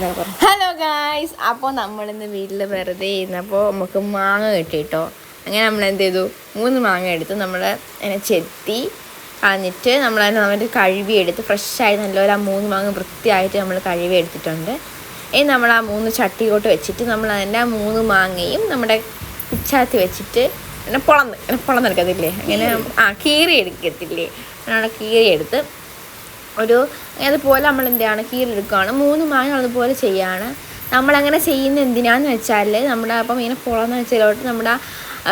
Hello guys അപ്പോൾ നമ്മളിന്ന് വീട്ടിൽ വെറുതെ ഇരുന്നപ്പോൾ നമുക്ക് മാങ്ങ കിട്ടി കേട്ടോ അങ്ങനെ നമ്മൾ എന്ത് ചെയ്തു മൂന്ന് മാങ്ങ എടുത്ത് നമ്മൾ അതിനെ ചെത്തി കളഞ്ഞിട്ട് നമ്മൾ അതിനെ നമ്മൾ കഴുകി എടുത്ത് ഫ്രഷായി നല്ലപോലെ ആ മൂന്ന് മാങ്ങ വൃത്തിയായിട്ട് നമ്മൾ കഴുകി എടുത്തിട്ടുണ്ട് ഇനി നമ്മൾ ആ മൂന്ന് ചട്ടിയോട്ട് വെച്ചിട്ട് നമ്മൾ അതിന്റെ ആ മൂന്ന് മാങ്ങയും നമ്മുടെ കുച്ചാത്തി വെച്ചിട്ട് അങ്ങനെ പൊളന്ന് അങ്ങനെ പൊളന്നെടുക്കത്തില്ലേ? അങ്ങനെ ആ കീറി എടുക്കത്തില്ലേ അങ്ങനെ കീറി എടുത്ത് ഒരു അതുപോലെ നമ്മൾ എന്താണ് കീറിയെടുക്കുകയാണ്. മൂന്ന് മാങ്ങ അതുപോലെ ചെയ്യുകയാണ് നമ്മളങ്ങനെ ചെയ്യുന്ന എന്തിനാന്ന് വെച്ചാൽ നമ്മുടെ അപ്പം ഇങ്ങനെ പുളന്ന് വെച്ചതിലോട്ട് നമ്മുടെ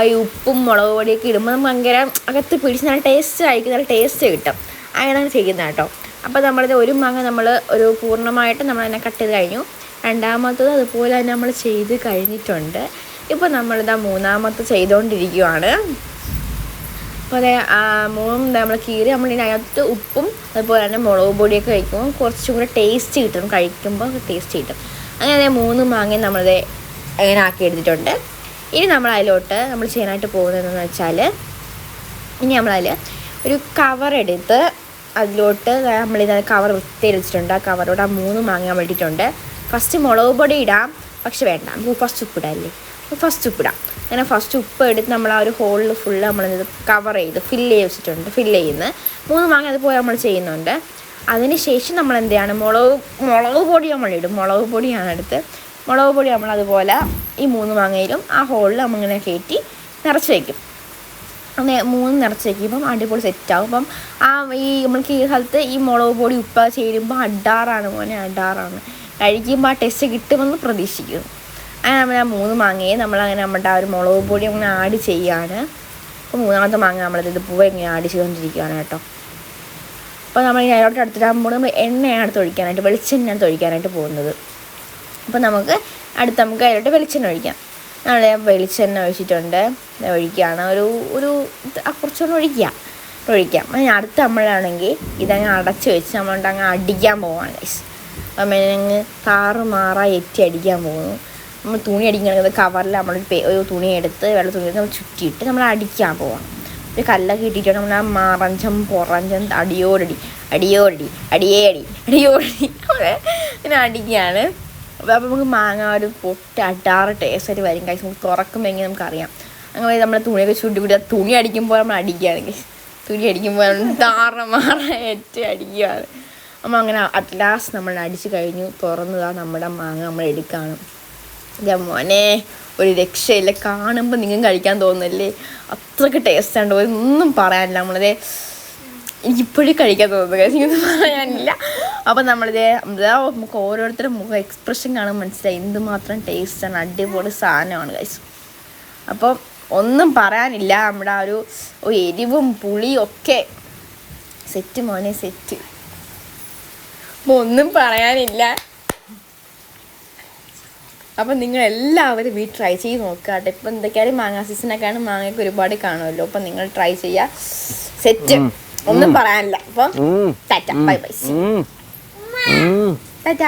ഈ ഉപ്പും മുളക് പൊടിയൊക്കെ ഇടുമ്പോൾ നമുക്ക് ഭയങ്കര അകത്ത് പിടിച്ച് നല്ല ടേസ്റ്റ് ആയിരിക്കും. നല്ല ടേസ്റ്റ് കിട്ടും. അങ്ങനെയാണ് ചെയ്യുന്നത് കേട്ടോ. അപ്പോൾ നമ്മളിത് ഒരു മാങ്ങ നമ്മൾ ഒരു പൂർണമായിട്ട് നമ്മൾ അതിനെ കട്ട് ചെയ്ത് കഴിഞ്ഞു. രണ്ടാമത്തത് അതുപോലെ തന്നെ നമ്മൾ ചെയ്ത് കഴിഞ്ഞിട്ടുണ്ട്. ഇപ്പോൾ നമ്മളിതാ മൂന്നാമത്തെ ചെയ്തുകൊണ്ടിരിക്കുകയാണ് അപ്പോൾ അതെ മൂന്നും നമ്മൾ കീറി നമ്മൾ അതിനകത്ത് ഉപ്പും അതുപോലെ തന്നെ മുളക് പൊടിയൊക്കെ കഴിക്കുമ്പോൾ കുറച്ചും കൂടെ ടേസ്റ്റ് കിട്ടും. കഴിക്കുമ്പോൾ ടേസ്റ്റ് കിട്ടും. അങ്ങനെ മൂന്ന് മാങ്ങയും നമ്മളത് അങ്ങനെ ആക്കി എടുത്തിട്ടുണ്ട്. ഇനി നമ്മൾ അതിലോട്ട് നമ്മൾ ചെയ്യാനായിട്ട് പോകുന്നതെന്ന് വെച്ചാൽ ഇനി നമ്മളതിൽ ഒരു കവർ എടുത്ത് അതിലോട്ട് നമ്മളിത് കവർ വൃത്തിയിൽ വെച്ചിട്ടുണ്ട്. ആ കവറോട് ആ മൂന്ന് മാങ്ങ ഇട്ടിട്ടുണ്ട്. ഫസ്റ്റ് മുളക് പൊടി ഇടാം. പക്ഷെ വേണ്ട. നമുക്ക് ഫസ്റ്റ് ഉപ്പിടാല്ലേ ഫസ്റ്റ് ഉപ്പിടാം. അങ്ങനെ ഫസ്റ്റ് ഉപ്പ് എടുത്ത് നമ്മൾ ആ ഒരു ഹോളിൽ ഫുള്ള് നമ്മളിത് കവർ ചെയ്ത് ഫില്ല് ചെയ്ത് വെച്ചിട്ടുണ്ട്. ഫില്ല് ചെയ്യുന്നത് മൂന്ന് മാങ്ങ അതുപോലെ നമ്മൾ ചെയ്യുന്നുണ്ട്. അതിന് ശേഷം നമ്മൾ എന്ത് ചെയ്യാണ്? മുളക് മുളക് പൊടി നമ്മളിടും മുളക് പൊടിയാണ് എടുത്ത്. മുളക് പൊടി നമ്മൾ അതുപോലെ ഈ മൂന്ന് മാങ്ങയിലും ആ ഹോളിൽ നമ്മളിങ്ങനെ കയറ്റി നിറച്ച് വയ്ക്കും അങ്ങനെ മൂന്ന് നിറച്ച് വയ്ക്കുമ്പം അടിപൊളി സെറ്റാവും അപ്പം ആ ഈ നമ്മൾക്ക് ഈ സ്ഥലത്ത് ഈ മുളക് പൊടി ഉപ്പ ചേരുമ്പോൾ അഡാറാണ് മോനെ അഡാറാണ് കഴിക്കുമ്പോൾ ആ ടെസ്റ്റ് കിട്ടുമെന്ന് പ്രതീക്ഷിക്കുന്നു. അങ്ങനെ നമ്മൾ ആ മൂന്ന് മാങ്ങയെ നമ്മളങ്ങനെ നമ്മുടെ ആ ഒരു മുളക് പൊടി അങ്ങനെ ആഡ് ചെയ്യാണ്. അപ്പോൾ മൂന്നാമത്തെ മാങ്ങ നമ്മളിത് ഇതുപോലെ ഇങ്ങനെ ആഡ് ചെയ്തുകൊണ്ടിരിക്കുകയാണ് കേട്ടോ. അപ്പോൾ നമ്മൾ ഇനി അതിലോട്ട് അടുത്തിടാകുമ്പോൾ നമ്മൾ എണ്ണയാണ് തൊഴിക്കാനായിട്ട് വെളിച്ചെണ്ണയാണ് തൊഴിക്കാനായിട്ട് പോകുന്നത്. അപ്പോൾ നമുക്ക് അടുത്ത് നമുക്ക് അതിലോട്ട് വെളിച്ചെണ്ണ ഒഴിക്കാം. നമ്മൾ വെളിച്ചെണ്ണ ഒഴിച്ചിട്ടുണ്ട്. ഒഴിക്കുകയാണ്. ഒരു ഒരു കുറച്ചുകൂടെ ഒഴിക്കുക ഒഴിക്കാം. അതിന് അടുത്ത് നമ്മളാണെങ്കിൽ ഇതങ്ങ് അടച്ച് വെച്ച് നമ്മളോട് അങ്ങ് അടിക്കാൻ പോവാണ് അപ്പം അങ്ങ് കാറ് മാറാ എറ്റി അടിക്കാൻ പോകുന്നു. നമ്മൾ തുണി അടിക്കണമെങ്കിൽ കവറിൽ നമ്മൾ ഒരു തുണി എടുത്ത് വെള്ള തുണി എടുത്ത് നമ്മൾ ചുറ്റിയിട്ട് നമ്മൾ അടിക്കാൻ പോവാം ഒരു കല്ലൊക്കെ ഇട്ടിട്ട് നമ്മൾ ആ മറഞ്ചം പുറഞ്ചം അടിയോടടി അടിയോടടി അടിയേ അടി അടിയോടടി അങ്ങനെ അടിക്കുകയാണ് അപ്പോൾ നമുക്ക് മാങ്ങ ഒരു പൊട്ടി അടാറ് ടേസ്റ്റായിട്ട് വരും കഴിച്ച് നമുക്ക് തുറക്കുമ്പോൾ നമുക്കറിയാം. അങ്ങനെ നമ്മൾ തുണിയൊക്കെ ചുട്ടി കൂടി തുണി അടിക്കുമ്പോൾ നമ്മൾ അടിക്കുകയാണെങ്കിൽ തുണി അടിക്കുമ്പോൾ താറ മാറ ഏറ്റ് അടിക്കുകയാണ്. നമ്മൾ അങ്ങനെ അറ്റ് ലാസ്റ്റ് നമ്മൾ അടിച്ചു കഴിഞ്ഞു. തുറന്നതാണ് നമ്മുടെ മാങ്ങ നമ്മൾ എടുക്കുകയാണ് ഇതാ മോനെ ഒരു രക്ഷയില്ല. കാണുമ്പോൾ നിങ്ങൾ കഴിക്കാൻ തോന്നുന്നില്ലേ? അത്രയ്ക്ക് ടേസ്റ്റ് ഉണ്ട് ഒന്നും പറയാനില്ല നമ്മളതേ എനിക്കിപ്പോഴും കഴിക്കാൻ തോന്നുന്നു. ഇതൊന്നും പറയാനില്ല. അപ്പം നമ്മളിത് നമുക്ക് ഓരോരുത്തരുടെ മുഖം എക്സ്പ്രഷൻ കാണുമ്പോൾ മനസ്സിലായി. എന്തുമാത്രം ടേസ്റ്റാണ് അടിപൊളി സാധനമാണ് കഴിച്ചു അപ്പം ഒന്നും പറയാനില്ല. നമ്മുടെ ആ ഒരു എരിവും പുളിയും ഒക്കെ. സെറ്റ് മോനെ സെറ്റ് അപ്പോൾ ഒന്നും പറയാനില്ല. അപ്പം നിങ്ങൾ എല്ലാവരും വീട്ടിൽ ട്രൈ ചെയ്ത് നോക്കുക കേട്ടോ ഇപ്പം എന്തൊക്കെയാലും മാങ്ങാ സീസണൊക്കെയാണ് മാങ്ങയൊക്കെ ഒരുപാട് കാണുമല്ലോ. അപ്പം നിങ്ങൾ ട്രൈ ചെയ്യുക സെറ്റ് ഒന്നും പറയാനില്ല. അപ്പം ടാറ്റ. Bye bye Tata.